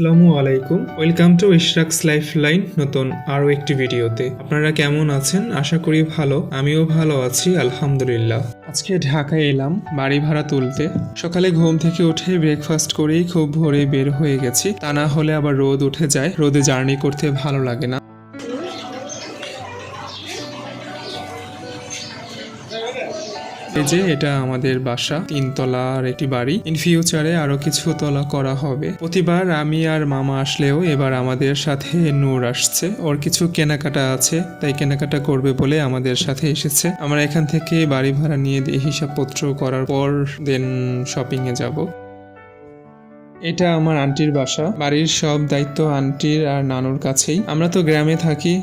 আসসালামু আলাইকুম। Welcome to Ishraq's life line নতুন আরও একটি ভিডিওতে। আপনারা কেমন আছেন? আশা করি ভালো। আমিও ভালো আছি, আলহামদুলিল্লাহ। আজকে ঢাকায় এলাম, বাড়ি ভাড়া তুলতে। সকালে ঘুম থেকে উঠে ব্রেকফাস্ট করেই খুব ভোরে বের হয়ে গেছি। তা না হলে আবার রোদ উঠে যায়। রোদে জার্নি করতে ভালো লাগে না। এই যে এটা আমাদের বাসা তিনতলার একটি বাড়ি। ইন ফিউচারে আরও কিছু তলা করা হবে। প্রতিবার আমি আর মামা আসলেও এবার আমাদের সাথে নূর আসছে। ওর কিছু কেনাকাটা আছে, তাই কেনাকাটা করবে বলে আমাদের সাথে এসেছে। আমরা এখান থেকে বাড়ি ভাড়া নিয়ে হিসাবপত্র করার পর দেন শপিং এ যাব। এটা আমার আন্টির বাসা। বাড়ির সব দায়িত্ব আন্টির আর নানুর কাছেই। আমরা তো গ্রামে থাকি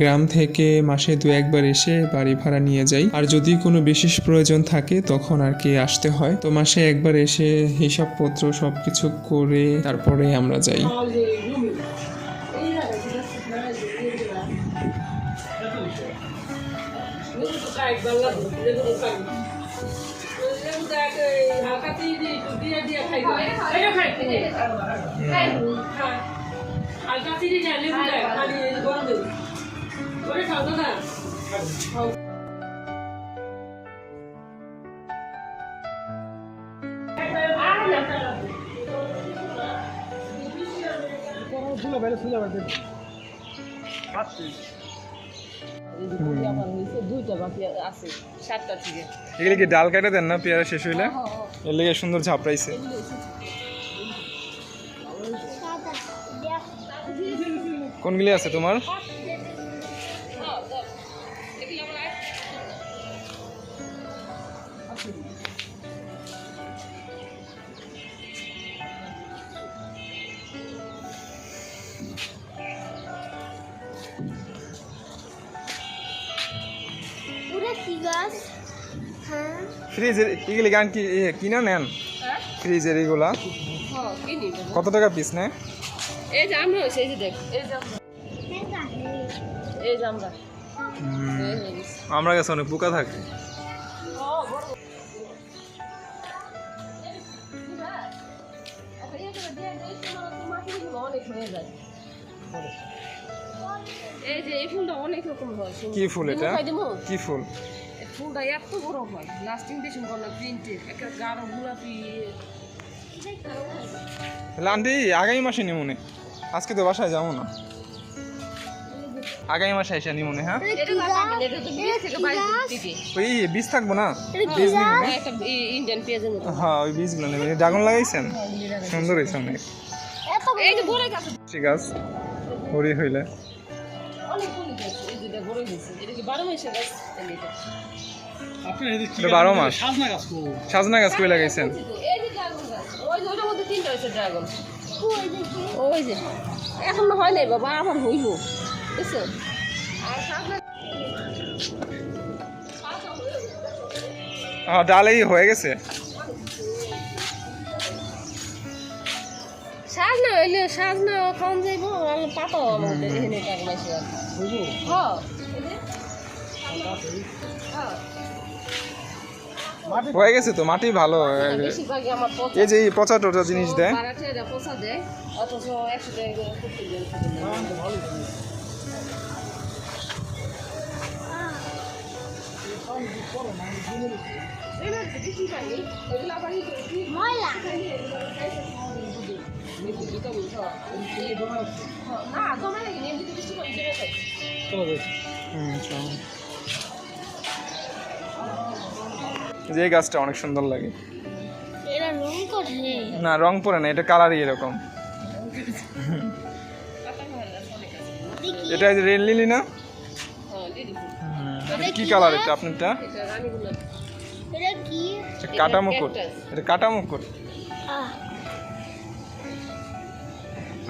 গ্রাম থেকে মাসে দু একবার এসে বাড়ি ভাড়া নিয়ে যাই। আর যদি কোনো বিশেষ প্রয়োজন থাকে, তখন আর কি আসতে হয়। তো মাসে একবার এসে হিসাবপত্র সবকিছু করে তারপরে আমরা যাই। হালকা চিনি না লেবু দেয় খালি গরম দেবো ওরে খাও দাদা ছিল বাইরে ছিল বাইরে আমার হয়েছে দুইটা বাকি আছে সাতটা থেকে। এগুলি কি ডাল কেটে দেন না পেয়ারা শেষ হইলে? এর লেগে সুন্দর ঝাপড়াইছে কোনগুলি আছে তোমার? ওটা কি গাছ। হ্যাঁ। ফ্রিজের এগুলি গান কি কিনা নেন? ফ্রিজের এগুলা। হ্যাঁ। কত টাকা পিস নেয় এই যে আমরা হয়েছে এই যে দেখ। এই যে এই যে আমরা। কাছে অনেক পোকা থাকে। এখন এই যে দিয়ে দিই, তোমার তো মাটিগুলো অনেক হয়ে যায়। এই যে এই ফুলটা অনেক রকম হয় কি ফুল এটা? কি ফুল? ফুলটা এত বড় হয় লাস্টিং একটা গাঢ় গোলাপি। তাহলে আগামী মাসে নিমুনে আজকে তো বাসায় যাব না। আগামী মাসে এসে নিমুনে হ্যাঁ? এটা না পাবেন, এটা তো বিশ থেকে বাইশ দিন টিকে। ওই বীজ থাকব না? বীজ ইন্ডিয়ান পেঁয়াজের হ্যাঁ ওই বীজগুলো নেবেন ড্রাগন লাগাইছেন? সুন্দর হয়েছে অনেক। ঠিক আছে। হরি হইলে। এই হয়েছে। এটা কি বারো মাসের গাছ? এই যে এটা। আপনার এদিকে কি বারো মাস। সাজনা গাছ করব সাজনা গাছ কই লাগাইছেন? এই যে ড্রাগন গাছ। ওই যে ওটার মধ্যে তিনটা হয়েছে ড্রাগন ওই যে এখন হয় নাই বাবা আবার হইব। বুঝছ? আর সাজনা হ্যাঁ ডালেই হয়ে গেছে। সাজনা হইলে সাজনা কম যাইব আর পাতাও আমাদের এখানে হ্যাঁ। হ্যাঁ হয়ে গেছে তো মাটি ভালো বেশিরভাগই আমার পচা। এই যে পচা টচা জিনিস দেয়। এটা যে গাছটা অনেক সুন্দর লাগে। এরা রং করে। না রং পরে না এটা কালারই এরকম। এটা রেড লিলি না? কি কালার এটা আপনারটা? এটা রানীগুলো এটা কি? এটা কাটা মুকুট। এটা কাটা মুকুট।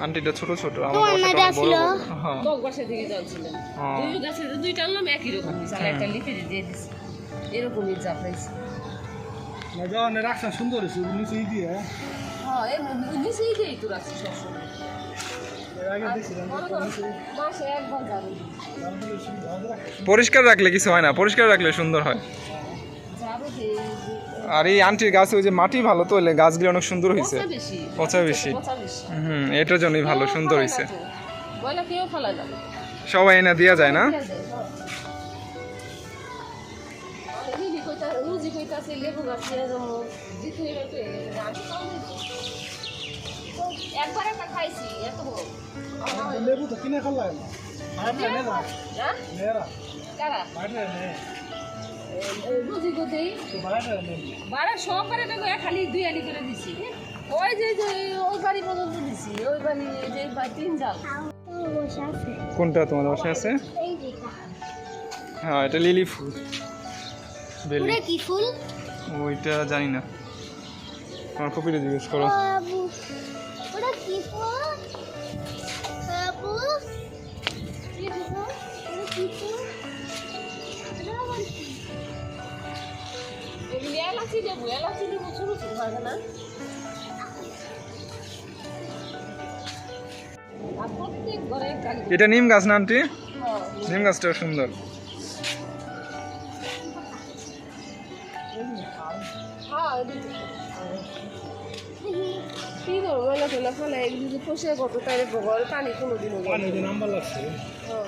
আন্টিটা ছোট ছোট আমার বড় হ্যাঁ। টক গাছের দিকে যাচ্ছিলেন। দুই গাছের দুইটা আনলাম একই রকম একটা লিপে দিয়ে দিছি এরকমই জাফরাইছে না যখন রাখছেন সুন্দর হয়েছে নিচে দিয়ে হ্যাঁ? নিচেই দিয়েই তো রাখছি সবসময়। মনে পরিষ্কার রাখলে কিছু হয় না পরিষ্কার রাখলে সুন্দর হয়। আর এই আন্টির গাছে ওই যে মাটি ভালো তো এলে গাছগুলো অনেক সুন্দর হয়েছে। পচা বেশি। পচা বেশি। হুম এটার জন্যই ভালো সুন্দর হয়েছে। সবাই এনে দেওয়া যায় না? রুজি কইতাছে লেবু গাছ একবার একটা খাইছি এত লেবু তো কিনে এ খালি দুই আলি করে দিছি ওই যে যে ওই বাড়ি পর্যন্ত দিছি ওই বাড়ি এই যে তিন জাল কোনটা তোমার বাসায় আছে হ্যাঁ এটা লিলি ফুল বেলি ওটা কি ফুল? ওইটা জানি না। আমার কপিটা জিজ্ঞেস করো। ওটা কি ফুল? বাবু এটা নিম গাছ না আন্টি? হ্যাঁ, নিম গাছটা সুন্দর। কি করব? মেলা টেলা ফেলে এগুলি যে পোষে কত তাই ঘরে পানি লাগছে। হ্যাঁ।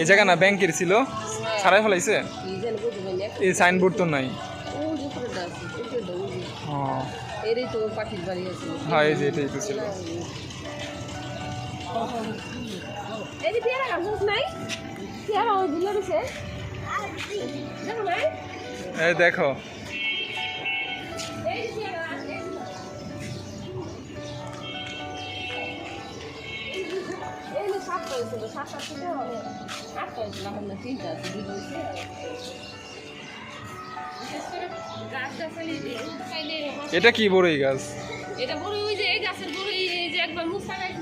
এই জায়গা না ব্যাংকের ছিল। ফেলাইছে? জানি বুঝবেন না এই সাইনবোর্ড তো নাই। হ্যাঁ এরই তো পাখির বাড়ি আছে। হ্যাঁ এই যে এটাই তো ছিল। এই যে পেয়ারা গাছ নাই? পেয়ারা ওই দিলে দিছে। দেখো নাই এই দেখো। এটা কি বড়ই গাছ? এটা বড় ওই যে এই গাছের বড় এই যে একবার মুসা গাছ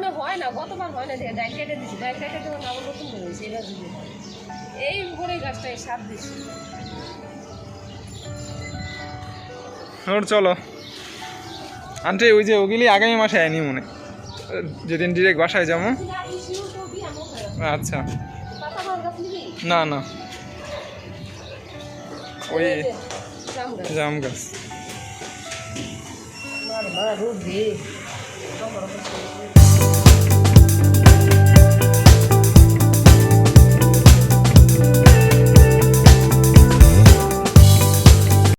ওখানে হয় না গতবার হয় না দিয়ে ডাইল কেটে দিছি ডাইল কেটে দেওয়ার আবার নতুন করে হয়েছে এবার যদি এই বড় গাছটায় সার দিছি ওর চলো। আন্টি ওই যে ওগুলি আগামী মাসে আয়নি মনে যেদিন ডিরেক্ট বাসায় যাব। আচ্ছা। না না। ওই জাম গাছ। রোদ thank you